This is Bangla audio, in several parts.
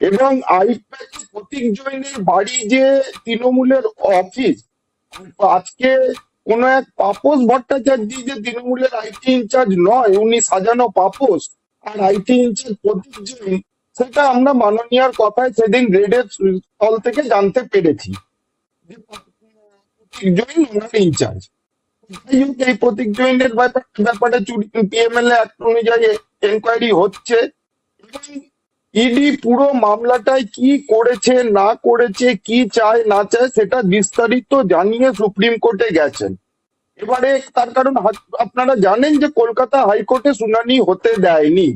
এবং আইপ্যাক প্রতীক জৈনের বাড়ি যে তৃণমূলের অফিস আজকে কোন এক পাপস ভট্টাচার্য যে তৃণমূলের আইটি ইনচার্জ নয়, উনি সাজানো পাপস আর আইটি ইনচার্জ প্রতীক জৈন সেটা আমরা মাননীয়ার কথায় সেদিন রেডের স্থল থেকে জানতে পেরেছি প্রতীক ইনচার্জ এই প্রতীক ব্যাপারে ব্যাপারে পিএমএল অ্যাক্ট অনুযায়ী এনকোয়ারি হচ্ছে এবং ইডি পুরো মামলাটায় কি করেছে, না করেছে, কি চায়, না চায়, সেটা বিস্তারিত জানিয়ে সুপ্রিম কোর্টে গেছেন। এবারে তার কারণ আপনারা জানেন যে কলকাতা হাইকোর্টে শুনানি হতে দেয়নি।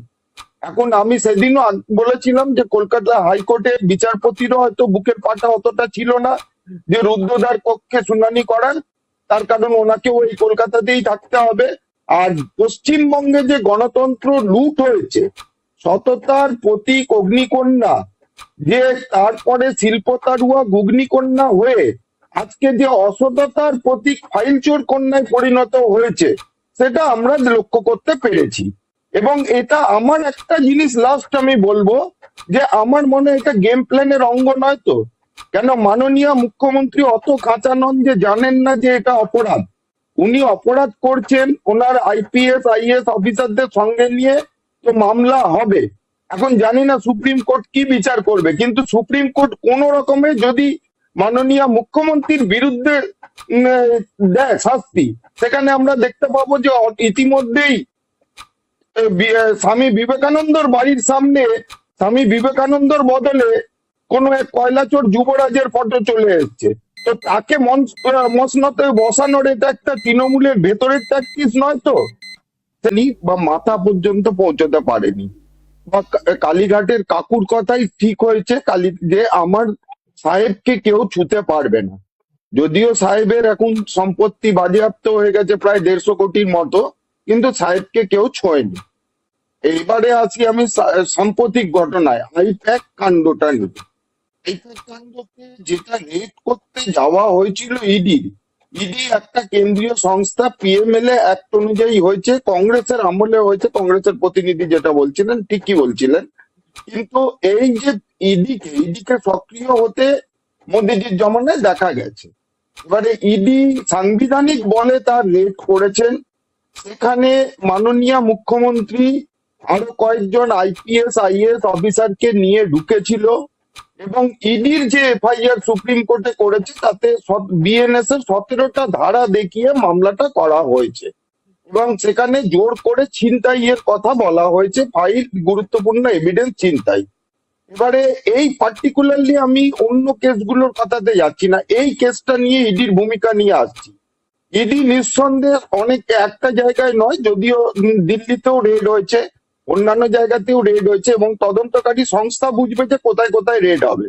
এখন আমি সেদিনও বলেছিলাম যে কলকাতা হাইকোর্টে বিচারপতিরও হয়তো বুকের পাটা অতটা ছিল না যে রুদ্রদার পক্ষে শুনানি করার। তার কারণ ওনাকেও এই কলকাতাতেই থাকতে হবে। আর পশ্চিমবঙ্গে যে গণতন্ত্র লুট হয়েছে সততার প্রতীক অগ্নিকন্যা, যে তারপরে শিল্প শিল্পতারুয়া গুগ্নিকন্যা হয়ে আজকে যে অসততার প্রতীক ফাইলচোর কন্যায় পরিণত হয়েছে, সেটা আমরা লক্ষ্য করতে পেরেছি। এবং এটা আমার একটা জিনিস লাস্ট আমি বলব, যে আমার মনে এটা গেম প্ল্যানের অঙ্গ নয় তো। কেন মাননীয় মুখ্যমন্ত্রী অত কাঁচা নন যে জানেন না যে এটা অপরাধ। উনি অপরাধ করছেন ওনার আইপিএস আইএস অফিসারদের সঙ্গে নিয়ে তো মামলা হবে। এখন জানি না সুপ্রিম কোর্ট কি বিচার করবে, কিন্তু সুপ্রিম কোর্ট কোন রকমে যদি মাননীয় মুখ্যমন্ত্রীর বিরুদ্ধে দেয় শাস্তি, সেখানে আমরা দেখতে পাবো যে ইতিমধ্যেই স্বামী বিবেকানন্দর বাড়ির সামনে, স্বামী বিবেকানন্দর বদলে কোন এক কয়লাচোর যুবরাজের ফটো চলে এসছে। তো তাকে মঞ্চ মসনতে বসানোর এটা একটা তৃণমূলের ভেতরের ট্যাকটিস নয় তো? তিনি বা মাথা পর্যন্ত পৌঁছতে পারেনি। বা কালীঘাটের কাকুর কথাই ঠিক হয়েছে, কালী, যে আমার সাহেবকে কেউ ছুতে পারবে না। যদিও সাহেবের এখন সম্পত্তি বাজেয়াপ্ত হয়ে গেছে প্রায় দেড়শো কোটির মতো, কিন্তু সাহেবকে কেউ ছোঁয়নি। এইবারে আসি আমি সাম্প্রতিক ঘটনায় আইপ্যাক কাণ্ডটা নিয়ে আইপ্যাক কাণ্ডকে যেটা রেড করতে যাওয়া হয়েছিল ইডি ইডি একটা কেন্দ্রীয় সংস্থা পিএমএলএ অ্যাক্ট অনুযায়ী হয়েছে, কংগ্রেসের আমলে হয়েছে, কংগ্রেসের প্রতিনিধি যেটা বলছিলেন, ঠিকই বলছিলেন। কিন্তু এই যে ইডিকে ইডিকে সক্রিয় হতে মোদিজির জমানায় দেখা গেছে। এবারে ইডি সাংবিধানিক বলে তার রেড করেছেন। সেখানে মাননীয় মুখ্যমন্ত্রী আরও কয়েকজন আইপিএস আইএস অফিসারকে নিয়ে ঢুকেছিল। এবং ইডির যে এফআইআর সুপ্রিম কোর্টে করেছে, তাতে বিএনএস এর সতেরোটা ধারা দেখিয়ে মামলাটা করা হয়েছে। এবং সেখানে জোর করে ছিনতাইয়ের কথা বলা হয়েছে, ফাইল, গুরুত্বপূর্ণ এভিডেন্স ছিনতাই। এবারে এই পার্টিকুলারলি আমি অন্য কেসগুলোর কথাতে যাচ্ছি না, এই কেসটা নিয়ে ইডির ভূমিকা নিয়ে আসছি। ইডি নিঃসন্দেহে অনেক একটা জায়গায় নয়, যদিও দিল্লিতেও রেড হয়েছে। অন্যান্য জায়গাতেও রেড হয়েছে এবং তদন্তকারী সংস্থা বুঝবে যে কোথায় কোথায় রেড হবে।